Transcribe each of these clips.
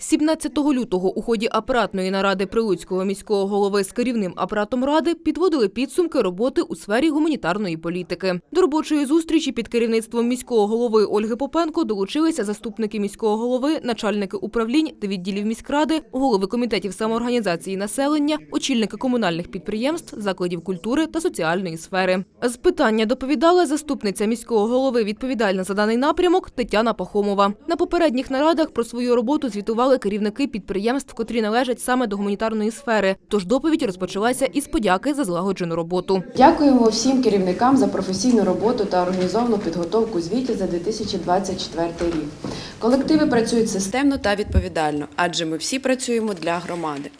17 лютого у ході апаратної наради Прилуцького міського голови з керівним апаратом ради підводили підсумки роботи у сфері гуманітарної політики. До робочої зустрічі під керівництвом міського голови Ольги Попенко долучилися заступники міського голови, начальники управлінь та відділів міськради, голови комітетів самоорганізації населення, очільники комунальних підприємств, закладів культури та соціальної сфери. З питання доповідала заступниця міського голови, відповідальна за даний напрямок Тетяна Пахомова. На попередніх нарадах про свою роботу звітували керівники підприємств, котрі належать саме до гуманітарної сфери. Тож доповідь розпочалася із подяки за злагоджену роботу. Дякуємо всім керівникам за професійну роботу та організовану підготовку звітів за 2024 рік. Колективи працюють системно та відповідально, адже ми всі працюємо для громади.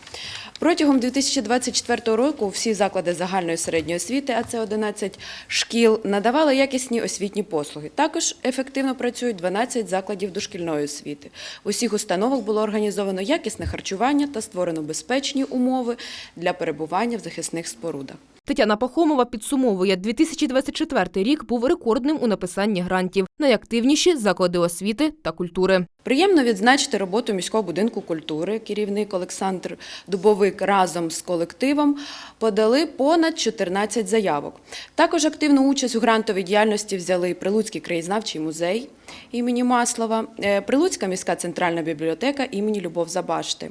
Протягом 2024 року всі заклади загальної середньої освіти, а це 11 шкіл, надавали якісні освітні послуги. Також ефективно працюють 12 закладів дошкільної освіти. В усіх установах було організовано якісне харчування та створено безпечні умови для перебування в захисних спорудах. Тетяна Пахомова підсумовує, 2024 рік був рекордним у написанні грантів. Найактивніші заклади освіти та культури. Приємно відзначити роботу міського будинку культури. Керівник Олександр Дубовик разом з колективом подали понад 14 заявок. Також активну участь у грантовій діяльності взяли Прилуцький краєзнавчий музей імені Маслова, е, Прилуцька міська центральна бібліотека імені Любов Забашти.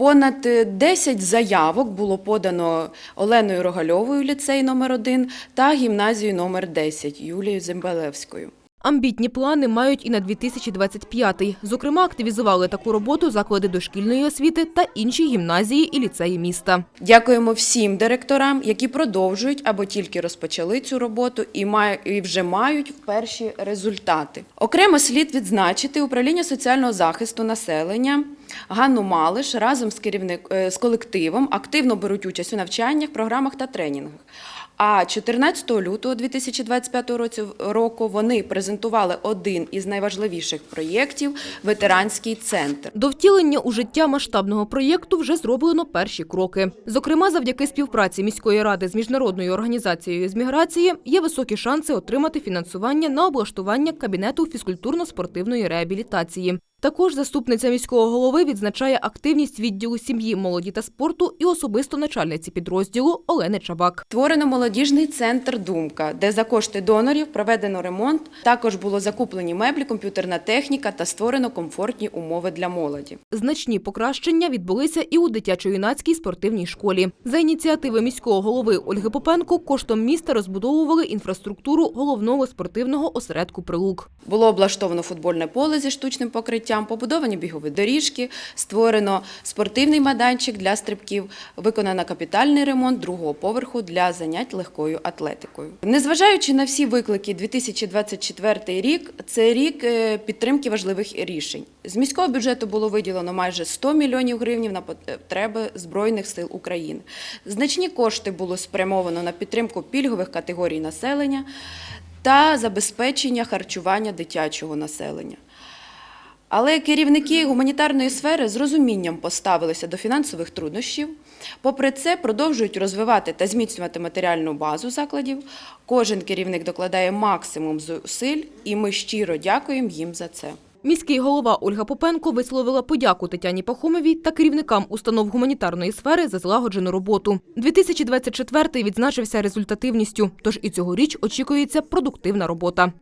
Понад е, 10 заявок було подано Оленою Рогальовою ліцей номер 1 та гімназією номер 10 Юлією Зембелевською. Амбітні плани мають і на 2025-й. Зокрема, активізували таку роботу заклади дошкільної освіти та інші гімназії і ліцеї міста. Дякуємо всім директорам, які продовжують або тільки розпочали цю роботу і вже мають перші результати. Окремо слід відзначити управління соціального захисту населення. Ганну Малиш разом з керівник е, з колективом активно беруть участь у навчаннях, програмах та тренінгах. А 14 лютого 2025 році- року вони презентували один із найважливіших проєктів ветеранський центр. До втілення у життя масштабного проєкту вже зроблено перші кроки. Зокрема, завдяки співпраці міської ради з міжнародною організацією з міграції є високі шанси отримати фінансування на облаштування кабінету фізкультурно-спортивної реабілітації. Також заступниця міського голови відзначає активність відділу сім'ї, молоді та спорту і особисто начальниці підрозділу Олени Чабак. Створено молодіжний центр Думка, де за кошти донорів проведено ремонт. Також було закуплені меблі, комп'ютерна техніка та створено комфортні умови для молоді. Значні покращення відбулися і у дитячо-юнацькій спортивній школі. За ініціативи міського голови Ольги Попенко коштом міста розбудовували інфраструктуру головного спортивного осередку Прилук. Було облаштовано футбольне поле зі штучним покриттям, побудовані бігові доріжки, створено спортивний майданчик для стрибків, виконано капітальний ремонт другого поверху для занять легкою атлетикою. Незважаючи на всі виклики, 2024 рік це рік е, підтримки важливих рішень. З міського бюджету було виділено майже 100 мільйонів гривень на потреби Збройних сил України. Значні кошти було спрямовано на підтримку пільгових категорій населення та забезпечення харчування дитячого населення. Але керівники гуманітарної сфери з розумінням поставилися до фінансових труднощів. Попри це, продовжують розвивати та зміцнювати матеріальну базу закладів. Кожен керівник докладає максимум зусиль, і ми щиро дякуємо їм за це. Міський голова Ольга Попенко висловила подяку Тетяні Пахомовій та керівникам установ гуманітарної сфери за злагоджену роботу. 2024 відзначився результативністю, тож і цьогоріч очікується продуктивна робота.